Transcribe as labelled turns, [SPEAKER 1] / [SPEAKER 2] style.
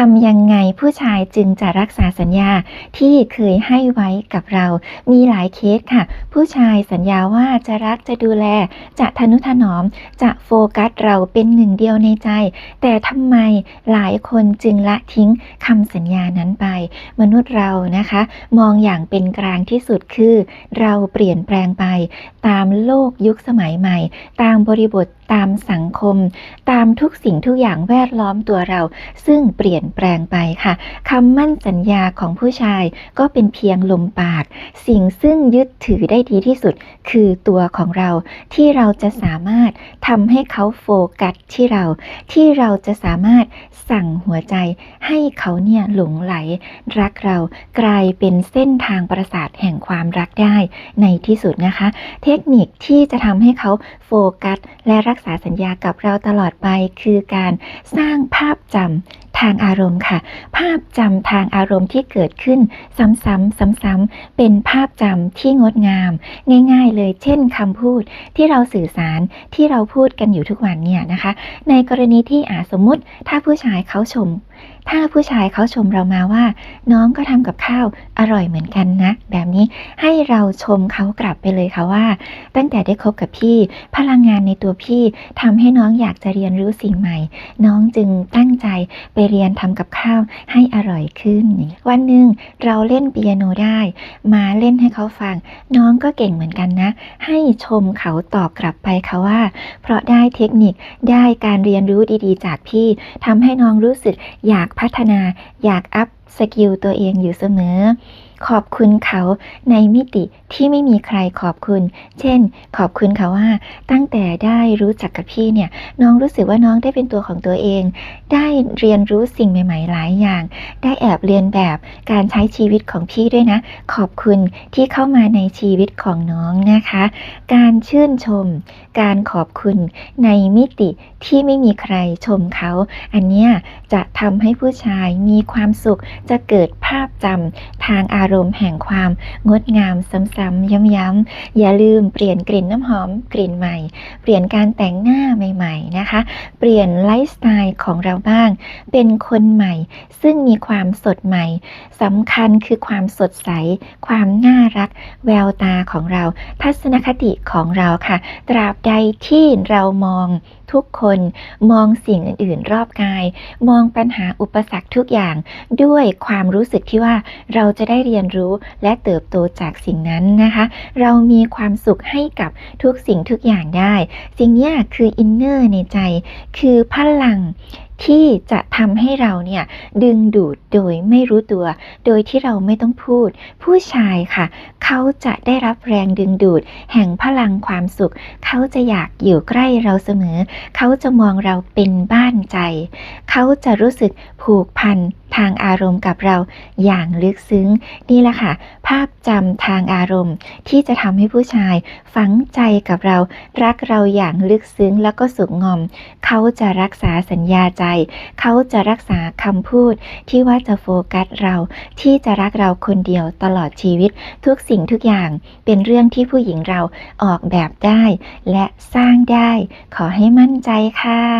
[SPEAKER 1] ทำยังไงผู้ชายจึงจะรักษาสัญญาที่เคยให้ไว้กับเรา มีหลายเคสค่ะ ผู้ชายสัญญาว่าจะรักจะดูแล จะทนุถนอม จะโฟกัสเราเป็นหนึ่งเดียวในใจ แต่ทำไมหลายคนจึงละทิ้งคำสัญญานั้นไป มนุษย์เรานะคะ มองอย่างเป็นกลางที่สุดคือ เราเปลี่ยนแปลงไป ตามโลกยุคสมัยใหม่ ตามบริบทตามสังคม ตามทุกสิ่งทุกอย่างแวดล้อมตัวเรา ซึ่งเปลี่ยนแปลงไปค่ะคำมั่นสัญญาของผู้ชายก็เป็นเพียงลมปาก สิ่งซึ่งยึดถือได้ดีที่สุด คือตัวของเราที่เราจะสามารถทำให้เขาโฟกัสที่เรา ที่เราจะสามารถสั่งหัวใจให้เขาเนี่ยหลงไหล รักเรากลายเป็นเส้นทางประสาทแห่งความรักได้ในที่สุดนะคะ เทคนิคที่จะทำให้เขาโฟกัสและรักักษาสัญญากับเราตลอดไป คือการสร้างภาพจำทางอารมณ์ค่ะ ภาพจำทางอารมณ์ที่เกิดขึ้นซ้ำๆซ้ำๆเป็นภาพจำที่งดงาม ง่าย ๆ เลย เช่นคำพูดที่เราสื่อสารที่เราพูดกันอยู่ทุกวันเนี่ยนะคะ ในกรณีที่อาสมมุติถ้าผู้ชายเขาชมถ้าผู้ชายเขาชมเรามาว่า น้องก็ทำกับข้าวอร่อยเหมือนกันนะ แบบนี้ให้เราชมเขากลับไปเลยค่ะว่า ตั้งแต่ได้คบกับพี่ พลังงานในตัวพี่ทำให้น้องอยากจะเรียนรู้สิ่งใหม่ น้องจึงตั้งใจไปเรียนทำกับข้าวให้อร่อยขึ้น วันหนึ่งเราเล่นเปียโนได้ มาเล่นให้เขาฟัง น้องก็เก่งเหมือนกันนะ ให้ชมเขาตอบกลับไปค่ะว่า เพราะได้เทคนิคได้การเรียนรู้ดี ๆ จากพี่ทำให้น้องรู้สึกอยากพัฒนา อยากอัพสกิลตัวเองอยู่เสมอ ขอบคุณเขาในมิติที่ไม่มีใครขอบคุณ เช่น ขอบคุณเขาว่า ตั้งแต่ได้รู้จักกับพี่เนี่ย น้องรู้สึกว่าน้องได้เป็นตัวของตัวเอง ได้เรียนรู้สิ่งใหม่ ๆ หลายอย่าง ได้แอบเรียนแบบการใช้ชีวิตของพี่ด้วยนะ ขอบคุณที่เข้ามาในชีวิตของน้องนะคะ การชื่นชม การขอบคุณในมิติที่ไม่มีใครชมเขา อันเนี้ยจะทำให้ผู้ชายมีความสุข จะเกิดภาพจำทางอารมณ์รวมแห่งความงดงามซ้ำๆย้ำๆอย่าลืมเปลี่ยนกลิ่นน้ำหอมกลิ่นใหม่ เปลี่ยนการแต่งหน้าใหม่ๆนะคะ เปลี่ยนไลฟ์สไตล์ของเราบ้าง เป็นคนใหม่ ซึ่งมีความสดใหม่สำคัญคือความสดใส ความน่ารัก แววตาของเรา ทัศนคติของเราค่ะ ตราบใดที่เรามอง ทุกคนมองสิ่งอื่นๆ รอบกาย มองปัญหาอุปสรรคทุกอย่าง ด้วยความรู้สึกที่ว่าเราจะได้เรียนรู้และเติบโตจากสิ่งนั้นนะคะ เรามีความสุขให้กับทุกสิ่งทุกอย่างได้ สิ่งนี้คืออินเนอร์ในใจ คือพลังที่จะทำให้เราเนี่ยดึงดูดโดยไม่รู้ตัว โดยที่เราไม่ต้องพูด ผู้ชายค่ะ เขาจะได้รับแรงดึงดูด แห่งพลังความสุข เขาจะอยากอยู่ใกล้เราเสมอ เขาจะมองเราเป็นบ้านใจ เขาจะรู้สึกผูกพัน ทางอารมณ์กับเราอย่างลึกซึ้ง นี่แหละค่ะ ภาพจำทางอารมณ์ ที่จะทำให้ผู้ชายฝังใจกับเรา รักเราอย่างลึกซึ้งแล้วก็สุขงอม เขาจะรักษาสัญญาใจ เขาจะรักษาคำพูด ที่ว่าจะโฟกัสเรา ที่จะรักเราคนเดียวตลอดชีวิต ทุกสิ่งทุกอย่างเป็นเรื่องที่ผู้หญิงเราออกแบบได้ และสร้างได้ ขอให้มั่นใจค่ะ